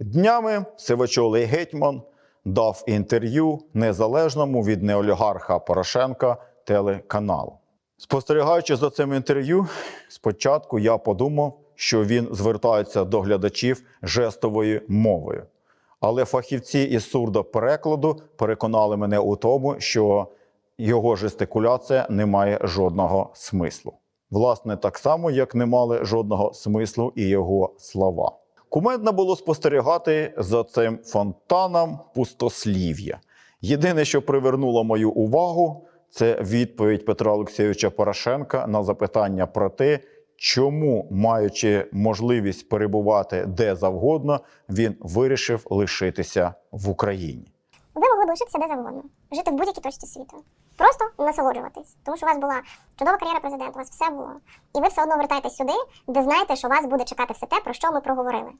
Днями сивочолий гетьман дав інтерв'ю незалежному від неолігарха Порошенка телеканалу. Спостерігаючи за цим інтерв'ю, спочатку я подумав, що він звертається до глядачів жестовою мовою. Але фахівці із сурдоперекладу переконали мене у тому, що його жестикуляція не має жодного смислу. Власне, так само, як не мали жодного смислу і його слова. Кумедно було спостерігати за цим фонтаном пустослів'я. Єдине, що привернуло мою увагу, це відповідь Петра Олексійовича Порошенка на запитання про те, чому, маючи можливість перебувати де завгодно, він вирішив лишитися в Україні. Ви могли б лишитися де завгодно, жити в будь-якій точці світу. Просто насолоджуватись, тому що у вас була чудова кар'єра президента, у вас все було. І ви все одно вертаєтесь сюди, де знаєте, що вас буде чекати все те, про що ми проговорили.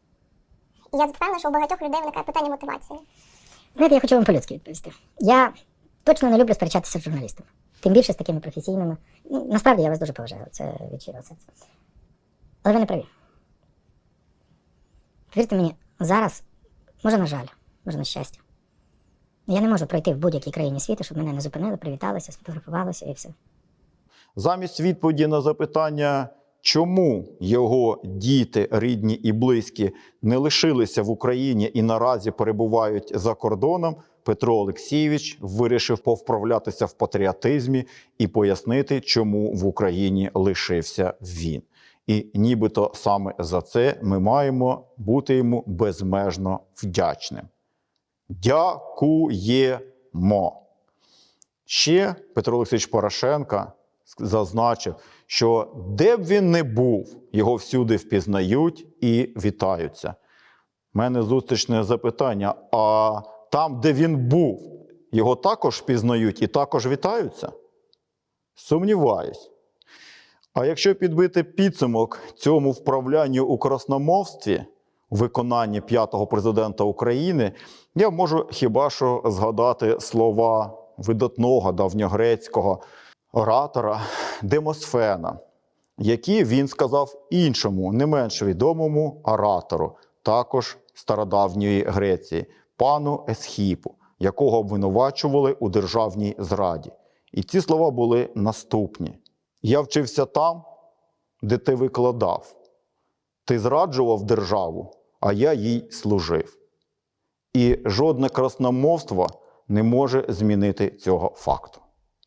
І я впевнена, що у багатьох людей виникає питання мотивації. Знаєте, я хочу вам по-людськи відповісти. Я точно не люблю сперечатися з журналістами. Тим більше з такими професійними. Ну, насправді я вас дуже поважаю, це від щирого. Але ви не праві. Повірте мені, зараз, може, на жаль, може, на щастя. Я не можу пройти в будь-якій країні світу, щоб мене не зупинили, привіталися, сфотографувалися і все. Замість відповіді на запитання, чому його діти, рідні і близькі не лишилися в Україні і наразі перебувають за кордоном, Петро Олексійович вирішив повправлятися в патріотизмі і пояснити, чому в Україні лишився він. І нібито саме за це ми маємо бути йому безмежно вдячним. Дякуємо. Ще Петро Олексійович Порошенка зазначив, що де б він не був, його всюди впізнають і вітаються. У мене зустрічне запитання: а там, де він був, його також впізнають і також вітаються? Сумніваюсь. А якщо підбити підсумок цьому вправлянню у красномовстві, виконанні п'ятого президента України, я можу хіба що згадати слова видатного давньогрецького оратора Демосфена, які він сказав іншому, не менш відомому оратору, також стародавньої Греції, пану Есхіпу, якого обвинувачували у державній зраді. І ці слова були наступні: Я вчився там, де ти викладав. Ти зраджував державу, а я їй служив. І жодне красномовство не може змінити цього факту.